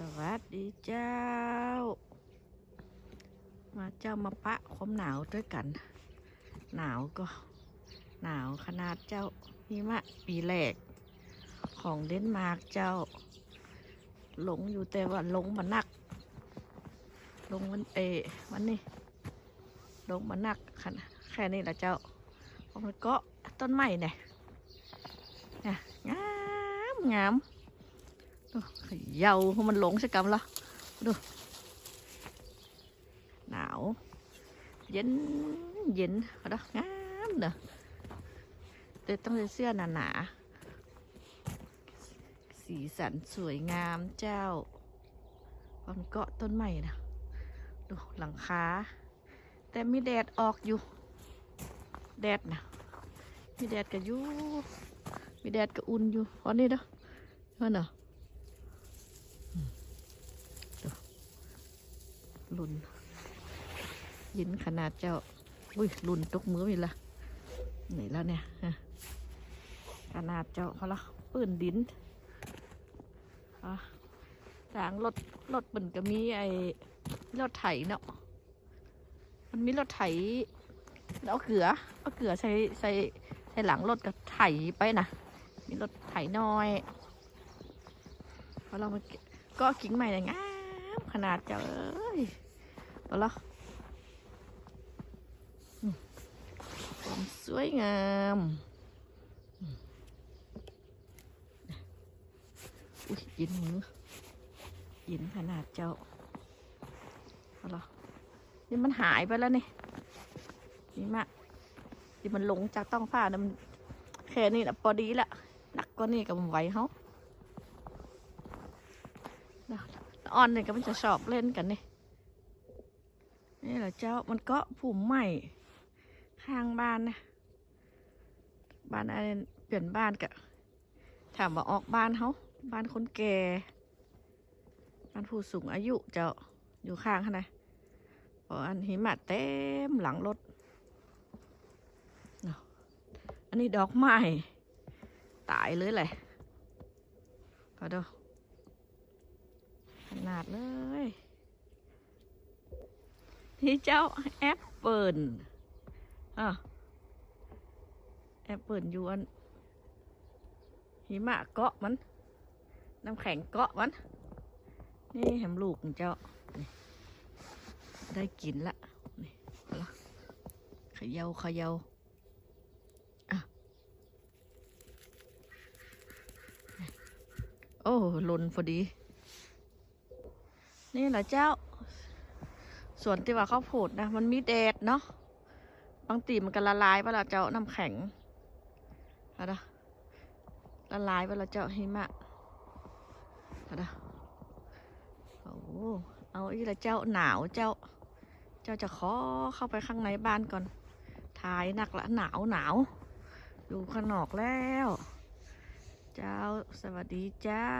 สวัสดีเจ้า มาเจ้ามาปะความหนาวด้วยกัน หนาวก็ หนาวขนาดเจ้าหิมะปีแรก ของเดนมาร์กเจ้า หลงอยู่แต่ว่าหลงมานัก ลงวันเอวันนี้ลงมานักแค่นี้แหละเจ้าเพราะมันเกาะต้นไม้เนี่ยเนี่ยงามงาม เย่าเพราะมันหลงสักกำละดู หนาว เย็น เย็นเอาดอกงามเด้อแต่ต้องใส่เสื้อหนาหนาๆสีสันสวยงามเจ้าบนเกาะต้นไม้นะดูหลังคา แต่มีแดดออกอยู่ แดดนะมีแดดกับยู่มีแดดกับอุ่นอยู่เพราะนี่เด้อเห็นเหรออืมดู ลุ่นยินขนาดเจ้า อุ้ยรุนตกมือมีละไหนแล้วเนี่ยขนาดเจ้าเขาละปืนดินอะทางรถรถมันก็มีไอ้รถไถเนาะมันมีรถไถเอาเกลือเอาเกลือใส่ใส่ใส่หลังรถกับไถไปนะมีรถไถน้อยพอเรามาก็ก็กิ่งใหม่เลยงามขนาดเจ้าเอ้ย เอาละความสวยงามอุ้ยเย็นมือเย็นขนาดเจ้าเอาล่ะนี่มันหายไปแล้วนี่นี่มะที่มันหลงจากต้องฟ้านะมันแค่นี้แหละพอดีละหนักก็นี่กับไหวเขาอ่อนเนี่ยก็มันจะชอบเล่นกันนี่นี่แหละ เจ้ามันก็ผุ่มใหม่ข้างบ้านนะ บ้านอะไรเปลี่ยนบ้านกะถามว่าออกบ้านเขาบ้านคนแก่บ้านผู้สูงอายุเจ้าอยู่ข้างข้างนเพราะอันหิมะเต็มหลังรถ อันนี้ดอกไม้ ตายเลยแหละก็ดูขนาดเลยี่เจ้าแอปเปิลอะแอปเปิลอยู่อันหิมะเกาะมัน น้ำแข็งเกาะมัน นี่แหมลูกของเจ้า ได้กินละนี่เอาละเขยาเขยาอะโอ้หล่นพอดี นี่แหละเจ้า ส่วนที่ว่าข้าวโพดนะ มันมีแดดเนาะบางตีมันก็ละลายเวลาเจ้าน้ำแข็งอะนะละลายเวลาเจ้าหิมะอะนะโอ้เอาอีละเจ้าหนาวเจ้า เจ้าจะขอเข้าไปข้างในบ้านก่อนถ่ายหนักละหนาวหนาวอยู่ข้างนอกแล้ว เจ้าสวัสดีเจ้า